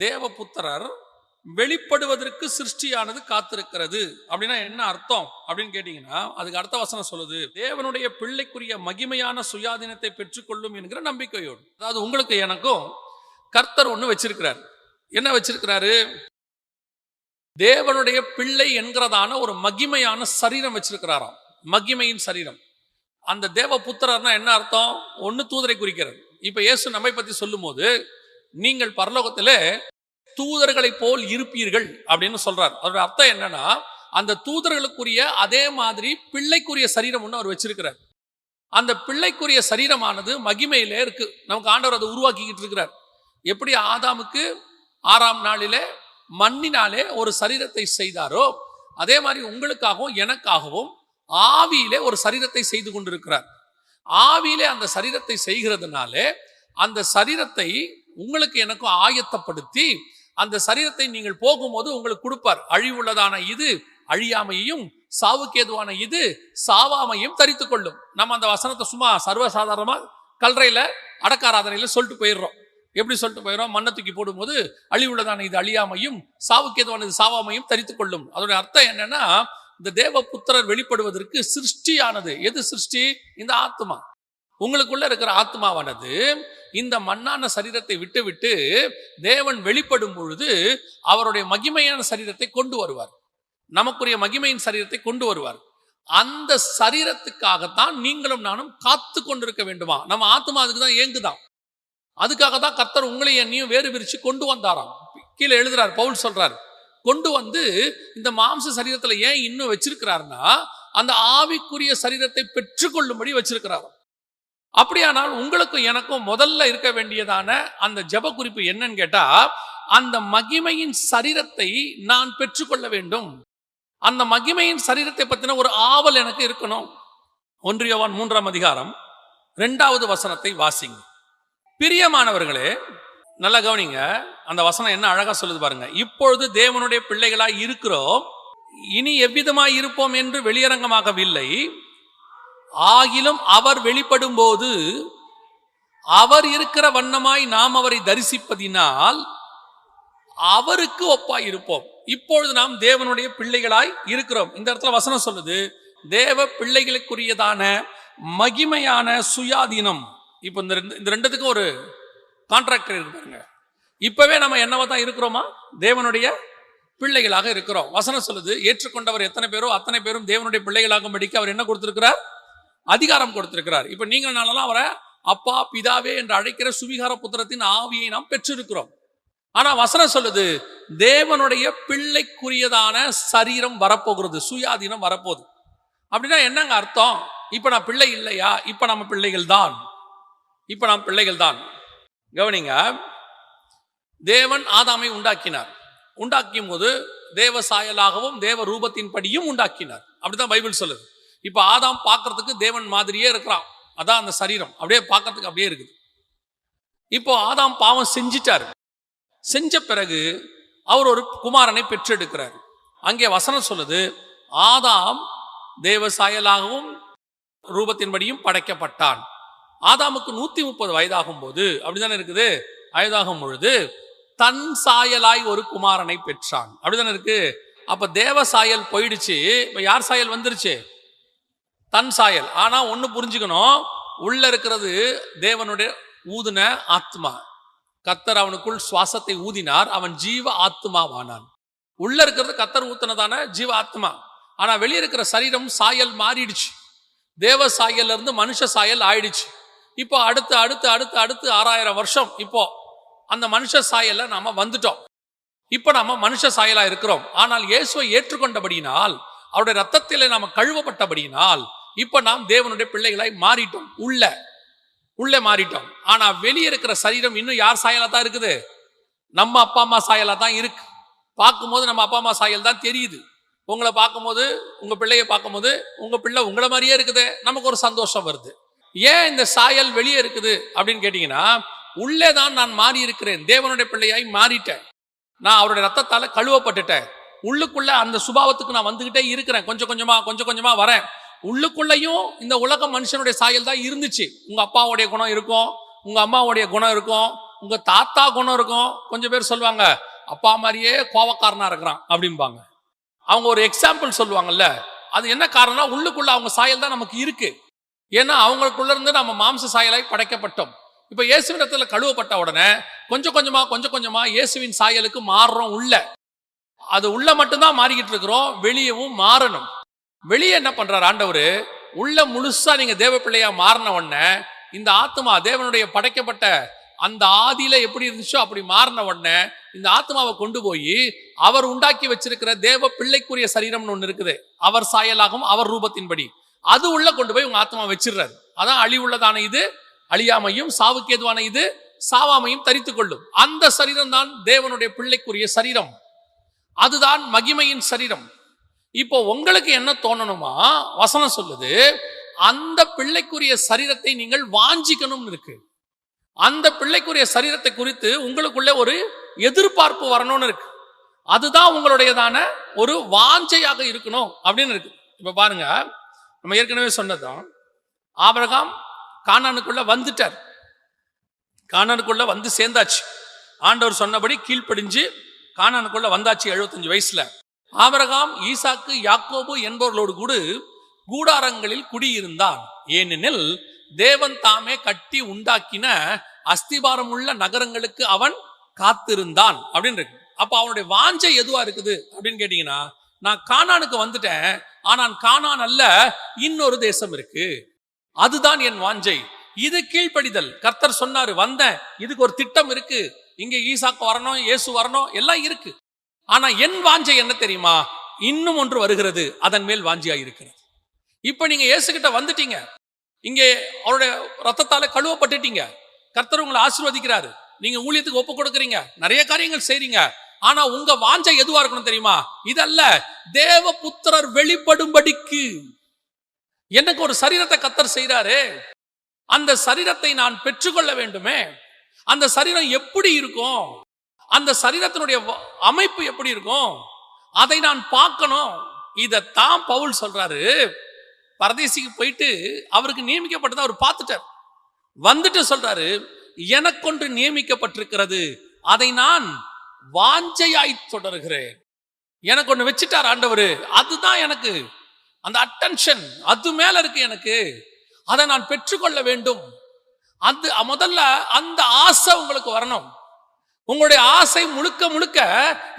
தேவபுத்திரர் வெளிப்படுவதற்கு சிருஷ்டியானது காத்திருக்கிறது. அப்படின்னா என்ன அர்த்தம்? அப்படின்னு கேட்டீங்கன்னா அதுக்கு அர்த்த வசனம் சொல்லுது தேவனுடைய பிள்ளைக்குரிய மகிமையான சுயாதீனத்தை பெற்றுக்கொள்ளும் என்கிற நம்பிக்கையோடு. அதாவது உங்களுக்கு எனக்கும் கர்த்தர் ஒன்று வச்சிருக்கிறார். என்ன வச்சிருக்கிறாரு? தேவனுடைய பிள்ளை என்கிறதான ஒரு மகிமையான சரீரம் வச்சிருக்கிறாராம். மகிமையின் சரீரம். அந்த தேவ புத்திரர்னா என்ன அர்த்தம்? ஒன்று தூதரை குறிக்கிறது. இப்போ இயேசு நம்மை பற்றி சொல்லும்போது நீங்கள் பரலோகத்திலே தூதர்களை போல் இருப்பீர்கள் அப்படின்னு சொல்றார். அதோட அர்த்தம் என்னன்னா அந்த தூதர்களுக்குரிய அதே மாதிரி பிள்ளைக்குரிய சரீரம் ஒன்று அவர் வச்சிருக்கிறார். அந்த பிள்ளைக்குரிய சரீரமானது மகிமையிலே இருக்கு. நமக்கு ஆண்டவர் அதை உருவாக்கிக்கிட்டு இருக்கிறார். எப்படி ஆதாமுக்கு ஆறாம் நாளிலே மண்ணினாலே ஒரு சரீரத்தை செய்தாரோ அதே மாதிரி உங்களுக்காகவும் எனக்காகவும் ஆவியிலே ஒரு சரீரத்தை செய்து கொண்டிருக்கிறார். ஆவியிலே அந்த சரீரத்தை செய்கிறதுனாலே அந்த சரீரத்தை உங்களுக்கு எனக்கும் ஆயத்தப்படுத்தி அந்த சரீரத்தை நீங்கள் போகும்போது உங்களுக்கு கொடுப்பார். அழிவுள்ளதான இது அழியாமையையும் சாவுக்கேதுவான இது சாவாமையும் தரித்து கொள்ளும். நம்ம அந்த வசனத்தை சும்மா சர்வசாதாரணமாக கல்றையில் அடக்காராதனையில் சொல்லிட்டு போயிடுறோம். எப்படி சொல்லிட்டு போயிடும் மண்ணை தூக்கி போடும்போது அழிவுள்ளதான இது அழியாமையும் சாவுக்கேதுவான இது சாவாமையும் தரித்து கொள்ளும். அதோட அர்த்தம் என்னன்னா இந்த தேவ புத்திரர் வெளிப்படுவதற்கு சிருஷ்டியானது. எது சிருஷ்டி? இந்த ஆத்மா. உங்களுக்குள்ள இருக்கிற ஆத்மாவானது இந்த மண்ணான சரீரத்தை விட்டுவிட்டு தேவன் வெளிப்படும் பொழுது அவருடைய மகிமையான சரீரத்தை கொண்டு வருவார். நமக்குரிய மகிமையின் சரீரத்தை கொண்டு வருவார். அந்த சரீரத்துக்காகத்தான் நீங்களும் நானும் காத்து கொண்டிருக்க வேண்டுமா? நம்ம ஆத்மா அதுக்கு தான் ஏங்குதான் அதுக்காக தான் கர்த்தர் உங்களை என்னையும் வேறு பிரிச்சு கொண்டு வந்தாராம். கீழே எழுதுறாரு பவுல் சொல்றாரு கொண்டு வந்து இந்த மாம்ச சரீரத்துல ஏன் இன்னும் வச்சிருக்கிறாருன்னா அந்த ஆவிக்குரிய சரீரத்தை பெற்றுக்கொள்ளும்படி வச்சிருக்கிறாராம். அப்படியானால் உங்களுக்கும் எனக்கும் முதல்ல இருக்க வேண்டியதான அந்த ஜெப குறிப்பு என்னன்னு கேட்டா அந்த மகிமையின் சரீரத்தை நான் பெற்றுக்கொள்ள வேண்டும். அந்த மகிமையின் சரீரத்தை பத்தின ஒரு ஆவல் எனக்கு இருக்கணும். ஒன்றியவான் மூன்றாம் அதிகாரம் ரெண்டாவது வசனத்தை வாசிங்க. பிரியமானவர்களே நல்லா கவனிங்க. அந்த வசனம் என்ன அழகா சொல்லுது பாருங்க. இப்பொழுது தேவனுடைய பிள்ளைகளாய் இருக்கிறோம். இனி எவ்விதமாய் இருப்போம் என்று வெளியரங்கமாகவில்லை. ஆகிலும் அவர் வெளிப்படும் போது அவர் இருக்கிற வண்ணமாய் நாம் அவரை தரிசிப்பதினால் அவருக்கு ஒப்பாய் இருப்போம். இப்பொழுது நாம் தேவனுடைய பிள்ளைகளாய் இருக்கிறோம். இந்த இடத்துல வசனம் சொல்லுது தேவ பிள்ளைகளுக்குரியதான மகிமையான சுயாதீனம். இப்போ இந்த ரெண்டு இந்த ரெண்டுத்துக்கும் ஒரு கான்ட்ராக்டர் இருக்கு பாருங்க. இப்பவே நம்ம என்னவா தான் இருக்கிறோமா? தேவனுடைய பிள்ளைகளாக இருக்கிறோம். வசனம் சொல்லுது ஏற்றுக்கொண்டவர் எத்தனை பேரோ அத்தனை பேரும் தேவனுடைய பிள்ளைகளாகும்படிக்கு அவர் என்ன கொடுத்திருக்கிறார்? அதிகாரம் கொடுத்திருக்கிறார். இப்ப நீங்கள் நாளெல்லாம் அவரை அப்பா பிதாவே என்று அழைக்கிற சுவிகார புத்திரத்தின் ஆவியை நாம் பெற்றிருக்கிறோம். ஆனா வசனம் சொல்லுது தேவனுடைய பிள்ளைக்குரியதான சரீரம் வரப்போகிறது சுயாதீனம் வரப்போகுது. அப்படின்னா என்னங்க அர்த்தம்? இப்ப நான் பிள்ளை இல்லையா? இப்ப நம்ம பிள்ளைகள் தான். இப்ப நாம் பிள்ளைகள் தான். கவனிங்க தேவன் ஆதாமை உண்டாக்கினார். உண்டாக்கியும் போது தேவ சாயலாகவும் தேவ ரூபத்தின் படியும் உண்டாக்கினார். அப்படிதான் பைபிள் சொல்லுது. இப்போ ஆதாம் பார்க்கறதுக்கு தேவன் மாதிரியே இருக்கிறான். அதான் அந்த சரீரம். அப்படியே பார்க்கறதுக்கு அப்படியே இருக்குது. இப்போ ஆதாம் பாவம் செஞ்சிட்டாரு. செஞ்ச பிறகு அவர் ஒரு குமாரனை பெற்றெடுக்கிறார். அங்கே வசனம் சொல்லுது ஆதாம் தேவ சாயலாகவும் ரூபத்தின்படியும் படைக்கப்பட்டான். ஆதாமுக்கு நூத்தி முப்பது வயதாகும் போது அப்படிதானே இருக்குது? வயதாகும் பொழுது தன் சாயலாய் ஒரு குமாரனை பெற்றான். அப்படிதானே இருக்கு? அப்ப தேவ சாயல் போயிடுச்சு. இப்ப யார் சாயல் வந்துருச்சு? தன் சாயல். ஆனா ஒண்ணு புரிஞ்சுக்கணும். உள்ள இருக்கிறது தேவனுடைய ஊதின ஆத்மா. கத்தர் அவனுக்குள் சுவாசத்தை ஊதினார். அவன் ஜீவ ஆத்மாவானான். உள்ள இருக்கிறது கத்தர் ஊத்தினதான ஜீவ ஆத்மா. ஆனா வெளியே இருக்கிற சரீரம் சாயல் மாறிடுச்சு. தேவ சாயல்ல இருந்து மனுஷ சாயல் ஆயிடுச்சு. இப்போ அடுத்து அடுத்து அடுத்து அடுத்து ஆறாயிரம் வருஷம் இப்போ அந்த மனுஷ சாயல்ல நாம வந்துட்டோம். இப்போ நாம மனுஷ சாயலா இருக்கிறோம். ஆனால் இயேசுவை ஏற்றுக்கொண்டபடியினால் அவருடைய ரத்தத்திலே நாம கழுவப்பட்டபடியினால் இப்போ நாம் தேவனுடைய பிள்ளைகளாய் மாறிட்டோம். உள்ள. உள்ளே மாறிட்டோம். ஆனா வெளியே இருக்கிற சரீரம் இன்னும் யார் சாயலா தான் இருக்குது? நம்ம அப்பா அம்மா சாயலா தான் இருக்கு. பார்க்கும்போது நம்ம அப்பா அம்மா சாயல் தான் தெரியுது. உங்களை பார்க்கும்போது உங்க பிள்ளைய பார்க்கும்போது உங்க பிள்ளை உங்களை மாதிரியே இருக்குது. நமக்கு ஒரு சந்தோஷம் வருது. ஏன் இந்த சாயல் வெளியே இருக்குது அப்படின்னு கேட்டீங்கன்னா உள்ளே தான் நான் மாறி இருக்கிறேன் தேவனுடைய பிள்ளையாய் மாறிட்டேன். நான் அவருடைய ரத்தத்தால் கழுவப்பட்டுட்டேன். உள்ளுக்குள்ள அந்த சுபாவத்துக்கு நான் வந்துகிட்டே இருக்கிறேன். கொஞ்சம் கொஞ்சமா கொஞ்சம் கொஞ்சமா வரேன். உள்ளுக்குள்ளேயும் இந்த உலக மனுஷனுடைய சாயல் தான் இருந்துச்சு. உங்கள் அப்பாவுடைய குணம் இருக்கும் உங்கள் அம்மாவுடைய குணம் இருக்கும் உங்கள் தாத்தா குணம் இருக்கும். கொஞ்சம் பேர் சொல்லுவாங்க அப்பா மாதிரியே கோவக்காரனாக இருக்கிறான் அப்படிம்பாங்க. அவங்க ஒரு எக்ஸாம்பிள் சொல்லுவாங்கல்ல அது என்ன காரணம்னா உள்ளுக்குள்ள அவங்க சாயல் தான் நமக்கு இருக்கு. ஏன்னா அவங்களுக்குள்ள இருந்து நம்ம மாம்ச சாயலாய் படைக்கப்பட்டோம். இப்போ இயேசுவிடத்தில் கழுவப்பட்ட உடனே கொஞ்சம் கொஞ்சமாக கொஞ்சம் கொஞ்சமாக இயேசுவின் சாயலுக்கு மாறுறோம் உள்ள. அது உள்ள மட்டும்தான் மாறிக்கிட்டு இருக்கிறோம் வெளியவும் மாறணும். வெளியே என்ன பண்றாரு ஆண்டவர்? உள்ள முழுசா நீங்க தேவ பிள்ளையா மாறின உடனே இந்த ஆத்மா தேவனுடைய படைக்கப்பட்ட அந்த ஆதியில எப்படி இருந்துச்சோ அப்படி மாறின உடனே இந்த ஆத்மாவை கொண்டு போய் அவர் உண்டாக்கி வச்சிருக்கிற தேவ பிள்ளைக்குரிய சரீரம்னு ஒன்று இருக்குது. அவர் சாயலாகும் அவர் ரூபத்தின்படி. அது உள்ள கொண்டு போய் உங்க ஆத்மா வச்சிடுறாரு. அதான் அழிவுள்ளதான இது அழியாமையும் சாவுக்கு ஏதுவான இது சாவாமையும் தரித்து கொள்ளும். அந்த சரீரம் தான் தேவனுடைய பிள்ளைக்குரிய சரீரம். அதுதான் மகிமையின் சரீரம். இப்போ உங்களுக்கு என்ன தோணணுமா? வசனம் சொல்லுது அந்த பிள்ளைக்குரிய சரீரத்தை நீங்கள் வாஞ்சிக்கணும்னு இருக்கு. அந்த பிள்ளைக்குரிய சரீரத்தை குறித்து உங்களுக்குள்ள ஒரு எதிர்பார்ப்பு வரணும்னு இருக்கு. அதுதான் உங்களுடையதான ஒரு வாஞ்சையாக இருக்கணும் அப்படின்னு இருக்கு. இப்ப பாருங்க நம்ம ஏற்கனவே சொன்னதுதான். ஆபிரகாம் காணானுக்குள்ள வந்துட்டார். காணானுக்குள்ள வந்து சேர்ந்தாச்சு. ஆண்டவர் சொன்னபடி கீழ்ப்படிஞ்சு காணானுக்குள்ள வந்தாச்சு எழுபத்தஞ்சு வயசுல. ஆபரகாம் ஈசாக்கு யாக்கோபு என்பவர்களோடு கூட கூடாரங்களில் குடியிருந்தான். ஏனெனில் தேவன் தாமே கட்டி உண்டாக்கின அஸ்திபாரம் உள்ள நகரங்களுக்கு அவன் காத்திருந்தான் அப்படின்னு இருக்கு. அப்ப அவனுடைய வாஞ்சை எதுவா இருக்குது அப்படின்னு கேட்டீங்கன்னா நான் கானானுக்கு வந்துட்டேன் ஆனால் கானான் அல்ல இன்னொரு தேசம் இருக்கு. அதுதான் என் வாஞ்சை. இது கீழ்ப்படிதல். கர்த்தர் சொன்னாரு வந்தேன். இதுக்கு ஒரு திட்டம் இருக்கு. இங்க ஈசாக்கு வரணும் இயேசு வரணும் எல்லாம் இருக்கு. ஆனா என் வாஞ்சை என்ன தெரியுமா? இன்னும் ஒன்று வருகிறது. அதன் மேல் வாஞ்சியா இருக்கிறது இப்ப நீங்க இயேசுகிட்ட வந்துட்டீங்க. இங்கே அவருடைய ரத்தத்தால கழுவப்பட்டுட்டீங்க. கர்த்தர் உங்களை ஆசீர்வதிக்கிறாரு. நீங்க ஊழியத்துக்கு ஒப்பு கொடுக்குறீங்க. நிறைய காரியங்கள் செய்றீங்க. ஆனா உங்க வாஞ்சை எதுவா இருக்கணும் தெரியுமா? இதல்ல தேவ புத்திரர் வெளிப்படும்படிக்கு. எனக்கு ஒரு சரீரத்தை கத்தர் செய்றாரு. அந்த சரீரத்தை நான் பெற்றுக்கொள்ள வேண்டுமே. அந்த சரீரம் எப்படி இருக்கும்? அந்த சரீரத்தினுடைய வ- அமைப்பு எப்படி இருக்கும்? அதை நான் பார்க்கணும். இதைத்தான் பவுல் சொல்றாரு. பரதேசிக்கு போயிட்டு அவருக்கு நியமிக்கப்பட்டதை அவர் பார்த்துட்டார். வந்துட்டு சொல்றாரு எனக்கொன்று நியமிக்கப்பட்டிருக்கிறது. அதை நான் வாஞ்சையாய் தொடர்கிறேன். எனக்கு ஒன்று வச்சுட்டார் ஆண்டவர். அதுதான் எனக்கு அந்த அட்டென்ஷன் அது மேல இருக்கு எனக்கு. அதை நான் பெற்றுக்கொள்ள வேண்டும். அது முதல்ல அந்த ஆசை உங்களுக்கு வரணும். உங்களுடைய ஆசை முழுக்க முழுக்க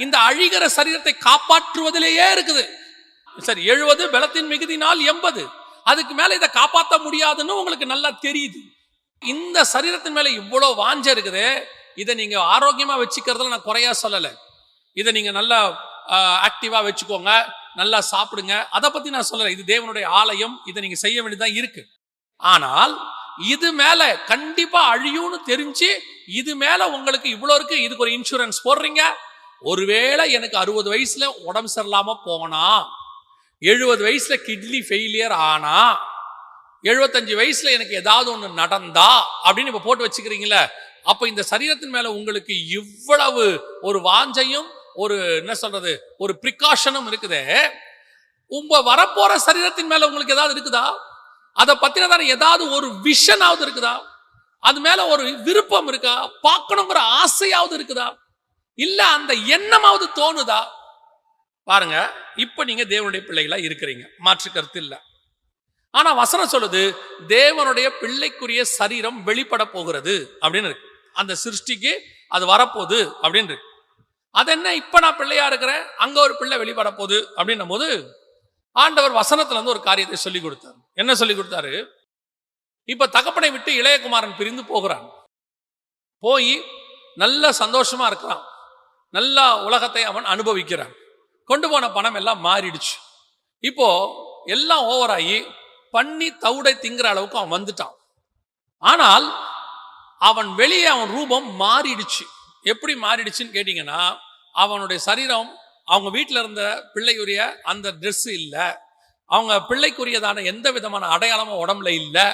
இந்த அழிகிற சரீரத்தை காப்பாற்றுவதிலேயே இருக்குது. சரி எழுபது பலத்தின் மிகுதினால் எண்பது. அதுக்கு மேல இதை காப்பாற்ற முடியாதுன்னு உங்களுக்கு நல்லா தெரியுது. இந்த சரீரத்தின் மேல இவ்வளோ வாஞ்ச இருக்குது. இதை நீங்க ஆரோக்கியமா வச்சுக்கிறதுல நான் குறையா சொல்லலை. இதை நீங்க நல்லா ஆக்டிவா வச்சுக்கோங்க. நல்லா சாப்பிடுங்க. அதை பத்தி நான் சொல்லலை. இது தேவனுடைய ஆலயம். இதை நீங்க செய்ய வேண்டியதான் இருக்கு. ஆனால் இது மேல கண்டிப்பா அழியும்னு தெரிஞ்சு இது மேல உங்களுக்கு இவ்வளவு இருக்கு இதுக்கு ஒரு இன்சூரன்ஸ் போடுறீங்க. ஒருவேளை எனக்கு அறுபது வயசுல உடம்பு சரியில்லாம போனா எழுபது வயசுல கிட்னி ஃபெயிலியர் ஆனா எழுபத்தஞ்சு வயசுல எனக்கு ஏதாவது ஒன்று நடந்தா அப்படின்னு இப்ப போட்டு வச்சுக்கிறீங்களே அப்ப இந்த சரீரத்தின் மேல உங்களுக்கு இவ்வளவு ஒரு வாஞ்சையும் ஒரு என்ன சொல்றது ஒரு ப்ரிகாஷனும் இருக்குது. உங்க வரப்போற சரீரத்தின் மேல உங்களுக்கு ஏதாவது இருக்குதா? அதை பத்தினதான ஏதாவது ஒரு விஷனாவது இருக்குதா? அது மேல ஒரு விருப்பம் இருக்கா? பார்க்கணுங்கிற ஆசையாவது இருக்குதா? இல்ல அந்த எண்ணமாவது தோணுதா? பாருங்க இப்ப நீங்க தேவனுடைய பிள்ளைகளா இருக்கிறீங்க. மாற்று கருத்து இல்ல. ஆனா வசனம் சொல்லுது தேவனுடைய பிள்ளைக்குரிய சரீரம் வெளிப்பட போகிறது அப்படின்னு இருக்கு. அந்த சிருஷ்டிக்கு அது வரப்போகுது அப்படின்னு இருக்கு. அது என்ன இப்ப நான் பிள்ளையா இருக்கிறேன் அங்க ஒரு பிள்ளை வெளிப்பட போகுது அப்படின்னும் போது ஆண்டவர் வசனத்துல இருந்து ஒரு காரியத்தை சொல்லி கொடுத்தாரு. என்ன சொல்லி கொடுத்தாரு? இப்ப தகப்பனை விட்டு இளையகுமாரன் பிரிந்து போகிறான். போய் நல்ல சந்தோஷமா இருக்கிறான் நல்லா உலகத்தை அவன் அனுபவிக்கிறான். கொண்டு போன பணம் எல்லாம் மாறிடுச்சு. இப்போ எல்லாம் ஓவராகி பண்ணி தவுடை திங்கிற அளவுக்கு அவன் வந்துட்டான். ஆனால் அவன் வெளியே அவன் ரூபம் மாறிடுச்சு. எப்படி மாறிடுச்சுன்னு கேட்டிங்கன்னா அவனுடைய சரீரம் அவங்க வீட்டில் இருந்த பிள்ளைக்குரிய அந்த ட்ரெஸ்ஸு இல்லை. அவங்க பிள்ளைக்குரியதான எந்த விதமான அடையாளமும் உடம்புல இல்லை.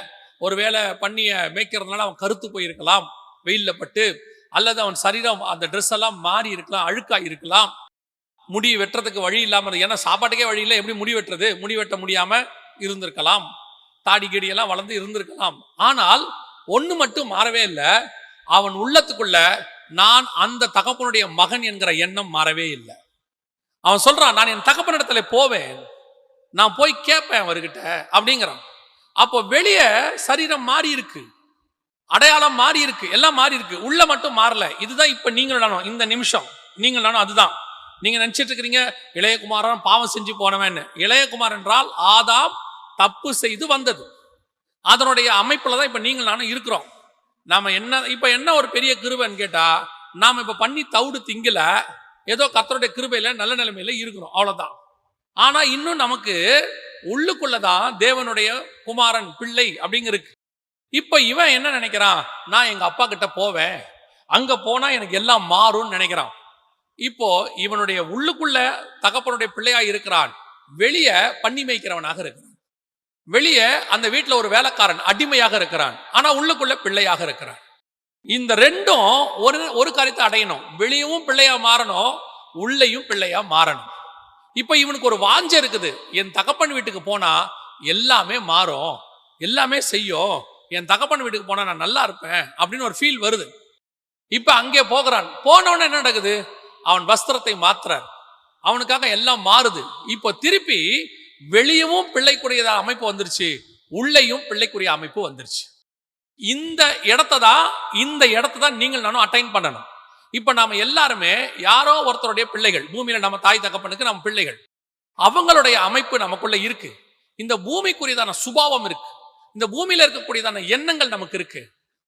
ஒருவேளை பண்ணிய மேய்க்கிறதுனால அவன் கருத்து போயிருக்கலாம் வெயிலில் பட்டு அல்லது அவன் சரீரம் அந்த ட்ரெஸ் எல்லாம் மாறி இருக்கலாம் அழுக்காக இருக்கலாம். முடி வெட்டுறதுக்கு வழி இல்லாமல் ஏன்னா சாப்பாட்டுக்கே வழி இல்லை எப்படி முடி வெட்டுறது? முடி வெட்ட முடியாமல் இருந்திருக்கலாம். தாடி கெடியெல்லாம் வளர்ந்து இருந்திருக்கலாம். ஆனால் ஒன்று மட்டும் மாறவே இல்லை. அவன் உள்ளத்துக்குள்ள நான் அந்த தகப்பனுடைய மகன் என்கிற எண்ணம் மாறவே இல்லை. அவன் சொல்றான் நான் என் தகப்பனிடத்துல போவேன். நான் போய் கேட்பேன் அவர்கிட்ட அப்படிங்கிறான். அப்போ வெளியே சரீரம் மாறி இருக்கு. அடையாளம் மாறி இருக்கு. எல்லாம் மாறி இருக்கு. உள்ள மட்டும் மாறல. இதுதான் இப்ப நீங்கள் நானும். இந்த நிமிஷம். நீங்கள் நானும் அதுதான். நீங்க நினைச்சிட்டு இருக்கிறீங்க இளையகுமாரன் பாவம் செஞ்சு போனவன். இளையகுமார் என்றால் ஆதாம் தப்பு செய்து வந்தது. அதனுடைய அமைப்புல தான் இப்ப நீங்கள் நானும் இருக்கிறோம். நாம என்ன இப்ப என்ன ஒரு பெரிய கிருபைன்னு கேட்டா நாம இப்ப பண்ணி தவிடு திங்கல ஏதோ கத்தருடைய கிருபையில நல்ல நிலைமையில இருக்கிறோம். அவ்வளவுதான். ஆனா இன்னும் நமக்கு உள்ளுக்குள்ளதான் தேவனுடைய குமாரன் பிள்ளை அப்படிங்கிருக்கு. இப்ப இவன் என்ன நினைக்கிறான்? நான் எங்க அப்பா கிட்ட போவேன். அங்க போனா எனக்கு எல்லாம் மாறும்னு நினைக்கிறான். இப்போ இவனுடைய உள்ளுக்குள்ள தகப்பனுடைய பிள்ளையா இருக்கிறான். வெளியே பண்ணி மேய்க்கிறவனாக இருக்கிறான். வெளியே அந்த வீட்டுல ஒரு வேலைக்காரன் அடிமையாக இருக்கிறான். ஆனா உள்ளுக்குள்ள பிள்ளையாக இருக்கிறான். இந்த ரெண்டும் ஒரு ஒரு காரியத்தை அடையணும். வெளியவும் பிள்ளையா மாறணும். உள்ளேயும் பிள்ளையா மாறணும். இப்போ இவனுக்கு ஒரு வாஞ்ச இருக்குது. என் தகப்பன் வீட்டுக்கு போனா எல்லாமே மாறும். எல்லாமே செய்யும். என் தகப்பன் வீட்டுக்கு போனா நான் நல்லா இருப்பேன் அப்படின்னு ஒரு ஃபீல் வருது. இப்ப அங்கே போகிறான். போனவன என்ன நடக்குது? அவன் வஸ்திரத்தை மாத்துறார். அவனுக்காக எல்லாம் மாறுது. இப்போ திருப்பி வெளியவும் பிள்ளைக்குரிய அமைப்பு வந்துருச்சு. உள்ளேயும் பிள்ளைக்குரிய அமைப்பு வந்துருச்சு. இந்த இடத்த தான் இந்த இடத்த தான் நீங்கள் நானும் அட்டைன் பண்ணணும். இப்ப நாம எல்லாருமே யாரோ ஒருத்தருடைய பிள்ளைகள் பூமியில நம்ம தாய் தகப்பனுக்கு நம்ம பிள்ளைகள். அவங்களுடைய அமைப்பு நமக்குள்ள இருக்கு. இந்த பூமிக்குரியதான சுபாவம் இருக்கு. இந்த பூமியில இருக்கக்கூடியதான எண்ணங்கள் நமக்கு இருக்கு.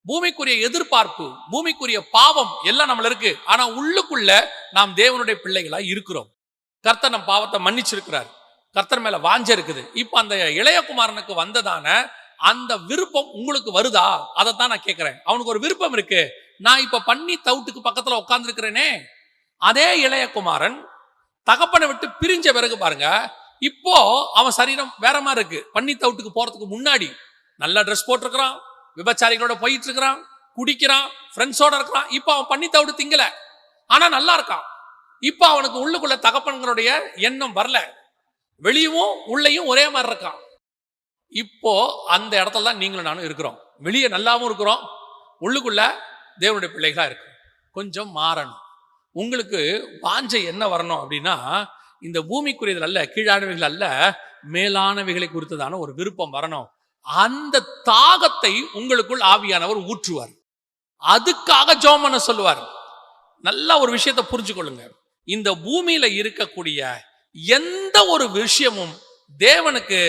பூமிக்குரிய எதிர்பார்ப்பு பூமிக்குரிய பாவம் எல்லாம் நம்மள இருக்கு. ஆனா உள்ளுக்குள்ள நாம் தேவனுடைய பிள்ளைகளா இருக்கிறோம். கர்த்தர் நம் பாவத்தை மன்னிச்சிருக்கிறார். கர்த்தர் மேல வாஞ்ச இருக்குது. இப்ப அந்த இளையகுமாரனுக்கு வந்ததான அந்த விருப்பம் உங்களுக்கு வருதா? அதைத்தான் நான் கேட்கிறேன் அவனுக்கு ஒரு விருப்பம் இருக்கு. நான் இப்ப பண்ணி தவுட்டுக்கு பக்கத்துல உட்காந்துருக்கிறேனே அதே இளையகுமாரன் தகப்பனை விட்டு பிரிஞ்ச பிறகு பாருங்க இப்போ அவன் சரீரம் வேற மாதிரி இருக்கு. பண்ணி தவுட்டுக்கு போறதுக்கு முன்னாடி நல்ல ட்ரெஸ் போட்டிருக்கிறான் விபச்சாரிகளோட போயிட்டு இருக்கிறான் குடிக்கிறான் ஃப்ரெண்ட்ஸோட இருக்கிறான். இப்போ அவன் பண்ணி தவிடு திங்கல. ஆனா நல்லா இருக்கான். இப்போ அவனுக்கு உள்ளுக்குள்ள தகப்பன்களுடைய எண்ணம் வரல. வெளியவும் உள்ளேயும் ஒரே மாதிரி இருக்கான். இப்போ அந்த இடத்துல தான் நீங்களும் நானும் இருக்கிறோம். வெளியே நல்லாவும் இருக்கிறோம். உள்ளுக்குள்ள தேவனுடைய பிள்ளைகளா இருக்கும் கொஞ்சம் மாறணும். உங்களுக்கு வாஞ்சை என்ன வரணும் அப்படின்னா இந்த பூமிக்குரியது அல்ல கீழானவைகள் அல்ல மேலானவைகளை குறித்ததான ஒரு விருப்பம் வரணும். அந்த தாகத்தை உங்களுக்குள் ஆவியானவர் ஊற்றுவார். அதுக்காக ஜோமனை பண்ண சொல்லுவார். நல்ல ஒரு விஷயத்தை புரிஞ்சு கொள்ளுங்க இந்த பூமியில இருக்கக்கூடிய எந்த ஒரு விஷயமும் தேவனுக்கு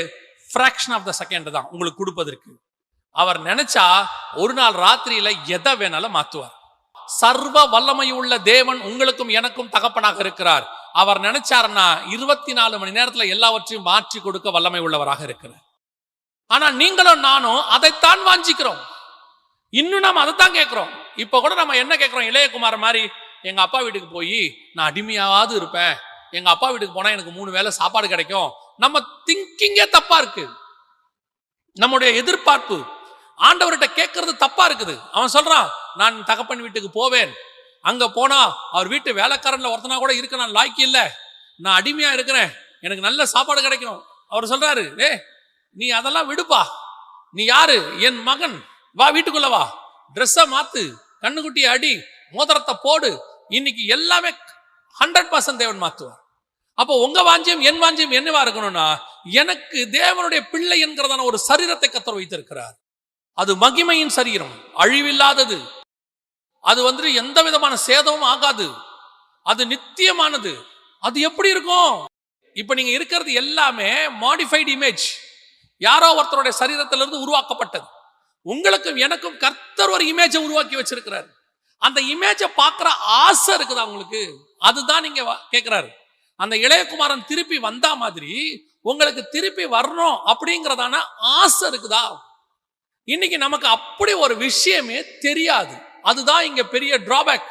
ஃப்ராக்ஷன் ஆஃப் த செகண்ட் தான் உங்களுக்கு கொடுப்பதற்கு. அவர் நினைச்சா ஒரு நாள் ராத்திரியில எதை வேணாலும் மாத்துவார். சர்வ வல்லமை உள்ள தேவன் உங்களுக்கும் எனக்கும் தகப்பனாக இருக்கிறார். அவர் நினைச்சாருன்னா இருபத்தி நாலு மணி நேரத்துல எல்லாவற்றையும் மாற்றி கொடுக்க வல்லமை உள்ளவராக இருக்கிறார். ஆனா நீங்களும் நானும் அதைத்தான் வாஞ்சிக்கிறோம். இன்னும் நாம் அதைத்தான் கேட்கிறோம். இப்ப கூட நம்ம என்ன கேட்கிறோம்? இளையகுமார் மாதிரி எங்க அப்பா வீட்டுக்கு போய் நான் அடிமையாவது இருப்பேன். எங்க அப்பா வீட்டுக்கு போனா எனக்கு மூணு வேளை சாப்பாடு கிடைக்கும். நம்ம திங்கிங்கே தப்பா இருக்கு. நம்முடைய எதிர்பார்ப்பு ஆண்டவர்கிட்ட கேட்கறது தப்பா இருக்குது. அவன் சொல்றான் நான் தகப்பன் வீட்டுக்கு போவேன். அங்க போனா அவர் வீட்டு வேலைக்காரன்ல ஒருத்தனா கூட இருக்க நான் லாய்க்கு இல்லை. நான் அடிமையா இருக்கிறேன். எனக்கு நல்ல சாப்பாடு கிடைக்கும் அவர் சொல்றாரு ஏ நீ அதெல்லாம் விடுப்பா. நீ யாரு? என் மகன். வா வீட்டுக்குள்ள வா. ட்ரெஸ்ஸை மாத்து கண்ணுக்குட்டி அடி மோதிரத்தை போடு. இன்னைக்கு எல்லாமே ஹண்ட்ரட் பர்சன்ட் தேவன் மாத்துவார். அப்போ உங்க வாஞ்சியம் என் வாஞ்சியம் என்னவா இருக்கணும்னா எனக்கு தேவனுடைய பிள்ளை என்கிறதான ஒரு சரீரத்தை கத்தர் வைத்திருக்கிறார். அது மகிமையின் சரீரம் அழிவில்லாதது. அது வந்து எந்த விதமான சேதமும் ஆகாது. அது நித்தியமானது. அது எப்படி இருக்கும்? இப்ப நீங்க இருக்கிறது எல்லாமே மாடிஃபைடு இமேஜ் யாரோ ஒருத்தருடைய சரீரத்திலிருந்து உருவாக்கப்பட்டது. உங்களுக்கும் எனக்கும் கர்த்தர் ஒரு இமேஜை உருவாக்கி வச்சிருக்கிறார். அந்த இமேஜை பார்க்குற ஆசை இருக்குதா உங்களுக்கு? அதுதான் நீங்க கேட்குறாரு அந்த இளையகுமாரன் திருப்பி வந்தா மாதிரி உங்களுக்கு திருப்பி வரணும் அப்படிங்கிறதான ஆசை இருக்குதா? இன்னைக்கு நமக்கு அப்படி ஒரு விஷயமே தெரியாது. அதுதான் இங்க பெரிய டிராபேக்